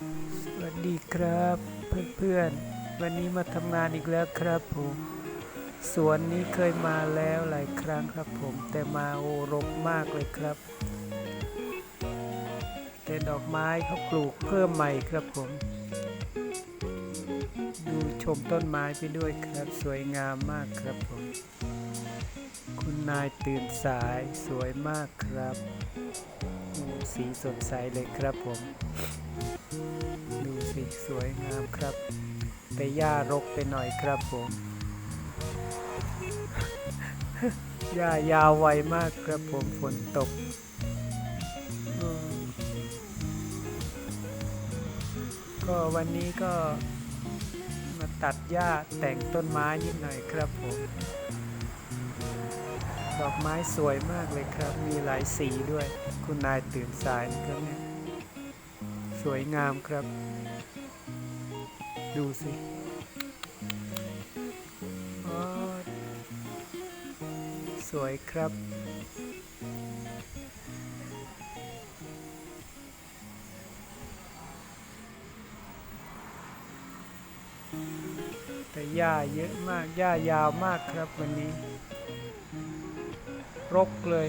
สวัสดีครับเพื่อนๆ วันนี้มาทำงานอีกแล้วครับผมสวนนี้เคยมาแล้วหลายครั้งครับผม แต่มาโอรกมากเลยครับ แต่ดอกไม้เขาปลูกเพิ่มใหม่ครับผม ดูชมต้นไม้ไปด้วยครับสวยงามมากครับผม คุณนายตื่นสายสวยมากครับ สีสดใสเลยครับผม ดูสิสวยงามครับ แต่หญ้ารกไปหน่อยครับผมหญ้ายาวไวมากครับผมฝนตกก็วันนี้ก็มาตัดหญ้าแต่งต้นไม้นิดหน่อยครับผม ดอกไม้สวยมากเลยครับ มีหลายสีด้วย คุณนายตื่นสายนะครับเนี่ย สวยงามครับ ดูสิสวยครับ แต่หญ้าเยอะมากหญ้ายาวมากครับวันนี้ รกเลย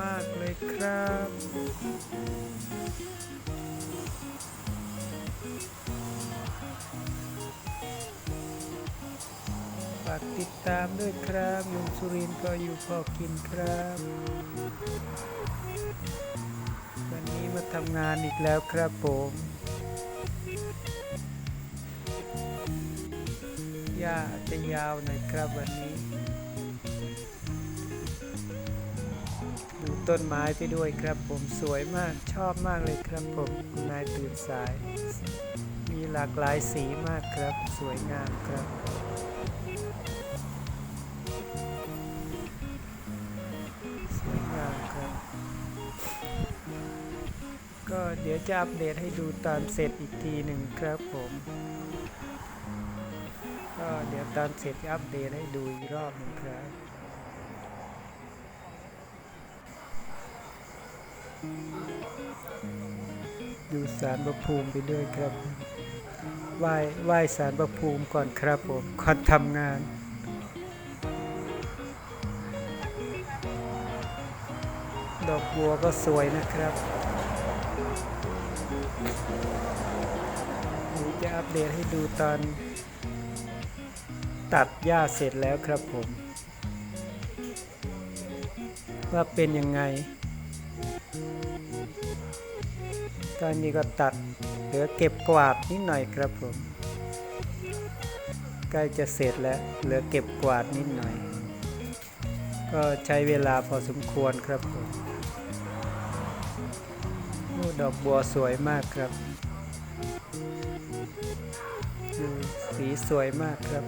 มากเลยครับ ฝากติดตามด้วยครับยุงสุรินก็อยู่พอกินครับ วันนี้มาทำงานอีกแล้วครับผมหญ้าจะยาวหน่อยครับวันนี้ ดูต้นไม้ไปด้วยครับผมสวยมากชอบมากเลยครับผมนายตื่นสาย มีหลากหลายสีมากครับ สวยงามครับสวยงามครับ ก็เดี๋ยวจะอัปเดตให้ดูตอนเสร็จอีกทีหนึ่งครับผมก็เดี๋ยวตอนเสร็จอัปเดตให้ดูอีกรอบหนึ่งครับ ดูสารประภูมิไปด้วยครับไหว้ไหว้สารประภูมิก่อนครับผมก่อนทำงานดอกบัวก็สวยนะครับเดี๋ยวจะอัปเดตให้ดูตอน ตัดหญ้าเสร็จแล้วครับผม ว่าเป็นยังไง ตอนนี้ก็ตัดเหลือเก็บกวาดนิดหน่อยครับผมใกล้จะเสร็จแล้วเหลือเก็บกวาดนิดหน่อย ก็ใช้เวลาพอสมควรครับผมดอกบัวสวยมากครับดูสีสวยมากครับ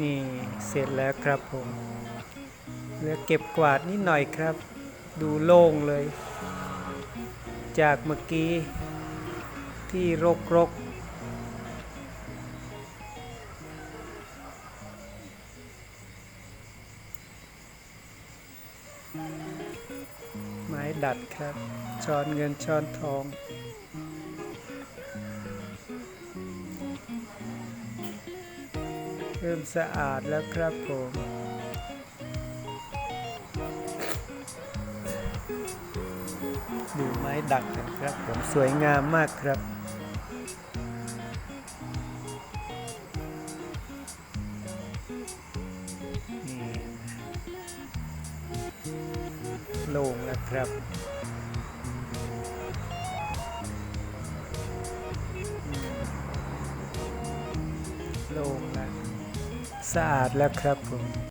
นี่เสร็จแล้วครับผม เหลือเก็บกวาดนิดหน่อยครับ ดูโล่งเลย จากเมื่อกี้ ที่รกรกไม้ดัดครับช้อนเงินช้อนทองเริ่มสะอาดแล้วครับผม ดูไม้ดักกันครับผมสวยงามมากครับ นี่โล่งแล้วครับโล่งแล้วสะอาดแล้วครับผม